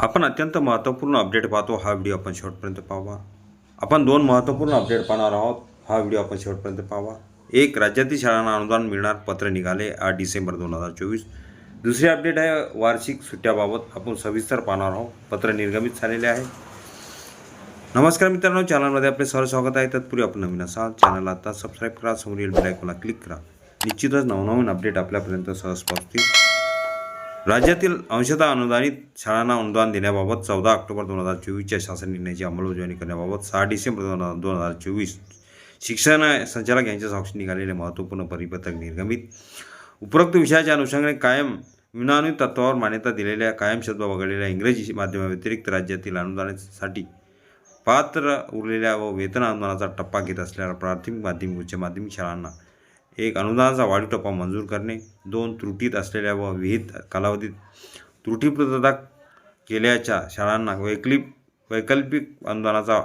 आपण अत्यंत महत्त्वपूर्ण अपडेट पाहतो हा व्हिडिओ आपण शेवटपर्यंत पाहावा. आपण दोन महत्त्वपूर्ण अपडेट पाहणार आहोत हा व्हिडिओ आपण शेवटपर्यंत पाहावा. एक राज्यातील शाळांना अनुदान मिळणार पत्र निघाले आठ डिसेंबर दोन हजार चोवीस. दुसरी अपडेट आहे वार्षिक सुट्ट्याबाबत आपण सविस्तर पाहणार आहोत पत्र निर्गमित झालेले आहे. नमस्कार मित्रांनो चॅनलमध्ये आपले सहज स्वागत आहे. तत्पूर्वी आपण नवीन असाल चॅनलला आता सबस्क्राईब करा समोरील बेलायकोला क्लिक करा. निश्चितच नवनवीन अपडेट आपल्यापर्यंत सहज पोहोचतील. राज्यातील अंशतः अनुदानित शाळांना अनुदान देण्याबाबत चौदा ऑक्टोबर दोन हजार चोवीसच्या शासन निर्णयाची अंमलबजावणी करण्याबाबत सहा डिसेंबर दोन दोन हजार चोवीस शिक्षण संचालक यांच्या साक्षी निघालेले महत्त्वपूर्ण परिपत्रक निर्गमित. उपरोक्त विषयाच्या अनुषंगाने कायम विनानुत तत्वावर मान्यता दिलेल्या कायम शब्द वगळलेल्या इंग्रजी माध्यमाव्यतिरिक्त राज्यातील अनुदानासाठी पात्र उरलेल्या व वेतन अनुदानाचा टप्पा घेत असलेल्या प्राथमिक माध्यमिक उच्च माध्यमिक शाळांना एक अनुदानाचा वाढीव टप्पा मंजूर करणे दोन त्रुटीत असलेल्या व विहित कालावधीत त्रुटीपूर्तता केल्याच्या शाळांना वैकल्पिक वैकल्पिक अनुदानाचा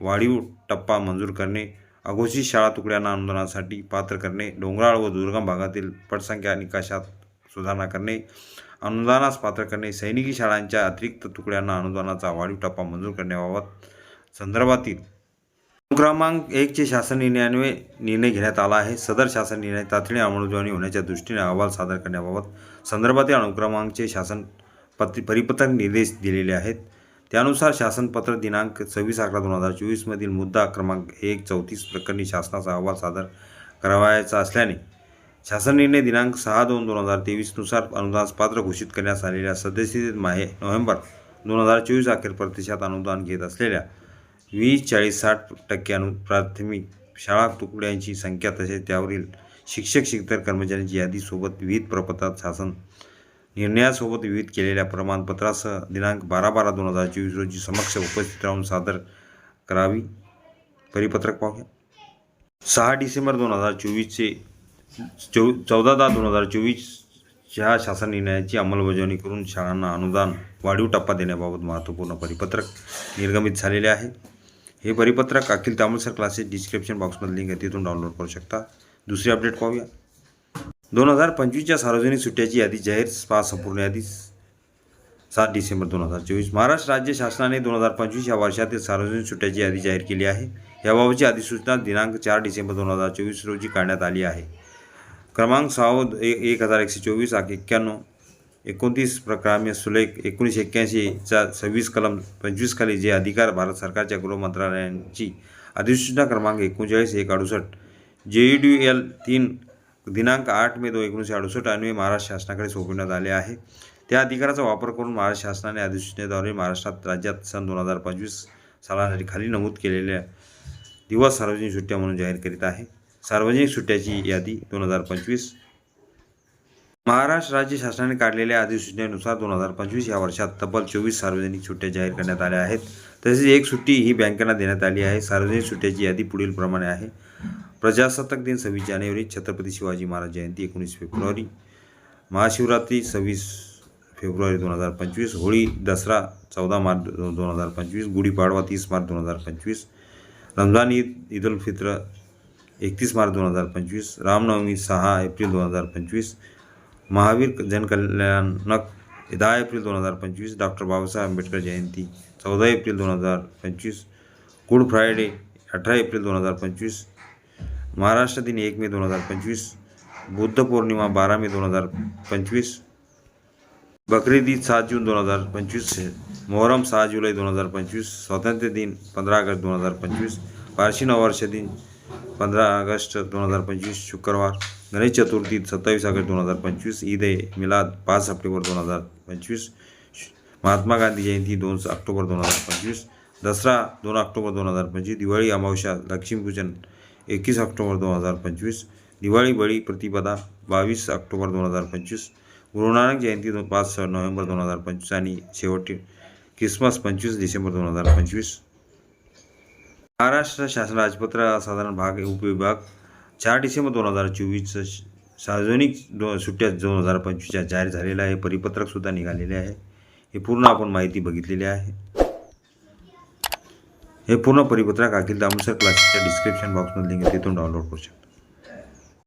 वाढीव टप्पा मंजूर करणे अघोषित शाळा तुकड्यांना अनुदानासाठी पात्र करणे डोंगराळ व दुर्गम भागातील पटसंख्या निकाशात सुधारणा करणे अनुदानास पात्र करणे सैनिकी शाळांच्या अतिरिक्त तुकड्यांना अनुदानाचा वाढीव टप्पा मंजूर करण्याबाबत संदर्भातील क्रमांक एकचे शासन निर्णयान्वये निर्णय घेण्यात आला आहे. सदर शासन निर्णय तातडीने अंमलबजावणी होण्याच्या दृष्टीने अहवाल सादर करण्याबाबत संदर्भातील अनुक्रमांकचे शासन पत्र परिपत्रक निर्देश दिलेले आहेत. त्यानुसार शासनपत्र दिनांक सव्वीस अकरा दोन हजार चोवीसमधील मुद्दा क्रमांक एक चौतीस प्रकरणी शासनाचा अहवाल सादर करावायचा असल्याने शासन निर्णय दिनांक सहा दोन दोन हजार तेवीसनुसार अनुदानपात्र घोषित करण्यात आलेल्या सदस्यतेत माहे नोव्हेंबर दोन हजार चोवीस अखेर प्रतिशत अनुदान घेत असलेल्या वीस चाळीस साठ टक्क्यानु प्राथमिक शाळा तुकड्यांची संख्या तसेच त्यावरील शिक्षक शिक्षक कर्मचाऱ्यांची यादीसोबत विविध प्रपत्रात शासन निर्णयासोबत विविध केलेल्या प्रमाणपत्रासह दिनांक बारा बारा दोन हजार चोवीस रोजी समक्ष उपस्थित राहून सादर करावी. परिपत्रक पाहूया. सहा डिसेंबर दोन हजार चोवीसचे चौ चौदा दहा दोन हजार चोवीस ह्या शासन निर्णयाची अंमलबजावणी करून शाळांना अनुदान वाढीव टप्पा देण्याबाबत महत्त्वपूर्ण परिपत्रक निर्गमित झालेले आहे. हे परिपत्रक अखिल तामलसर क्लासेस डिस्क्रिप्शन बॉक्समध्ये लिंक आहे तिथून डाउनलोड करू शकता. दुसरी अपडेट पाहूया. दोन हजार पंचवीसच्या सार्वजनिक सुट्ट्याची यादी जाहीर स्पा संपूर्ण यादी सात डिसेंबर दोन हजार चोवीस. महाराष्ट्र राज्य शासनाने दोन हजार पंचवीस या वर्षातील सार्वजनिक सुट्ट्याची यादी जाहीर केली आहे. याबाबतची अधिसूचना दिनांक चार डिसेंबर दोन हजार चोवीस रोजी काढण्यात आली आहे. क्रमांक सहा एक हजार एकशे चोवीस एक्क्याण्णव. एकोणतीस प्रक्राम्य सुलेख एकोणीसशे एक्क्याऐंशीचा सव्वीस कलम पंचवीस खाली जे अधिकार भारत सरकारच्या गृह मंत्रालयांची अधिसूचना क्रमांक एकोणचाळीस एक अडुसष्ट जे ई डी एल तीन दिनांक आठ मे दोन एकोणीसशे अडुसष्ट अन्वये महाराष्ट्र शासनाकडे सोपविण्यात आले आहे. त्या अधिकाराचा वापर करून महाराष्ट्र शासनाने अधिसूचनेद्वारे महाराष्ट्रात राज्यात सन दोन हजार पंचवीस सालासाठी खाली नमूद केलेल्या दिवस सार्वजनिक सुट्ट्या म्हणून जाहीर करीत आहे. सार्वजनिक सुट्ट्याची यादी दोन हजार पंचवीस महाराष्ट्र राज्य शासनाने काढलेल्या अधिसूचनेनुसार दोन हजार पंचवीस या वर्षात तब्बल चोवीस सार्वजनिक सुट्ट्या जाहीर करण्यात आल्या आहेत. तसेच एक सुट्टी ही बँकांना देण्यात आली आहे. सार्वजनिक सुट्ट्याची यादी पुढीलप्रमाणे आहे. प्रजासत्ताक दिन सव्वीस जानेवारी छत्रपती शिवाजी महाराज जयंती एकोणीस फेब्रुवारी महाशिवरात्री सव्वीस फेब्रुवारी दोन हजार पंचवीस होळी दसरा चौदा मार्च दोन हजार पंचवीस गुढीपाडवा तीस मार्च दोन हजार पंचवीस रमजान ईद ईद उल फित्र एकतीस मार्च दोन हजार पंचवीस रामनवमी सहा एप्रिल दोन हजार पंचवीस महावीर जनकल्याणक दहा एप्रिल दोन हजार पंचवीस डॉक्टर बाबासाहेब आंबेडकर जयंती चौदा एप्रिल दोन हजार पंचवीस गुड फ्रायडे अठरा एप्रिल दोन हजार पंचवीस महाराष्ट्र दिन एक मे दोन हजार पंचवीस बुद्ध पौर्णिमा बारा मे दोन हजार पंचवीस बकरीद ईद सात जून दोन हजार पंचवीस मोहरम सहा जुलै दोन हजार पंचवीस स्वातंत्र्य दिन पंधरा ऑगस्ट दोन हजार पंचवीस पारशी नववर्ष दिन पंधरा ऑगस्ट दोन हजार पंचवीस शुक्रवार. गणेश चतुर्थी सत्तावीस ऑगस्ट दोन हजार पंचवीस ईद ए मिलाद पाच सप्टेंबर दोन हजार पंचवीस महात्मा गांधी जयंती दोन ऑक्टोबर दोन हजार पंचवीस दसरा दोन ऑक्टोबर दोन हजार पंचवीस दिवाळी अमावस्या लक्ष्मीपूजन एकवीस ऑक्टोबर दोन हजार पंचवीस दिवाळी बळी प्रतिपदा बावीस ऑक्टोबर दोन हजार पंचवीस गुरुनानक जयंती दोन पाच नोव्हेंबर दोन हजार पंचवीस आणि शेवटी क्रिसमस पंचवीस डिसेंबर दोन हजार पंचवीस. महाराष्ट्र शासन राजपत्र साधारण भाग उपविभाग. चार डिसेंबर दोन हजार चोवीसचं सार्वजनिक दो सुट्ट्या दोन हजार पंचवीसच्या जाहीर झालेलं आहे. परिपत्रकसुद्धा निघालेले आहे. हे पूर्ण आपण माहिती बघितलेली आहे. हे पूर्ण परिपत्रक अखिल दामोसर क्लासेसच्या डिस्क्रिप्शन बॉक्समध्ये लिंक तिथून डाउनलोड करू शकता.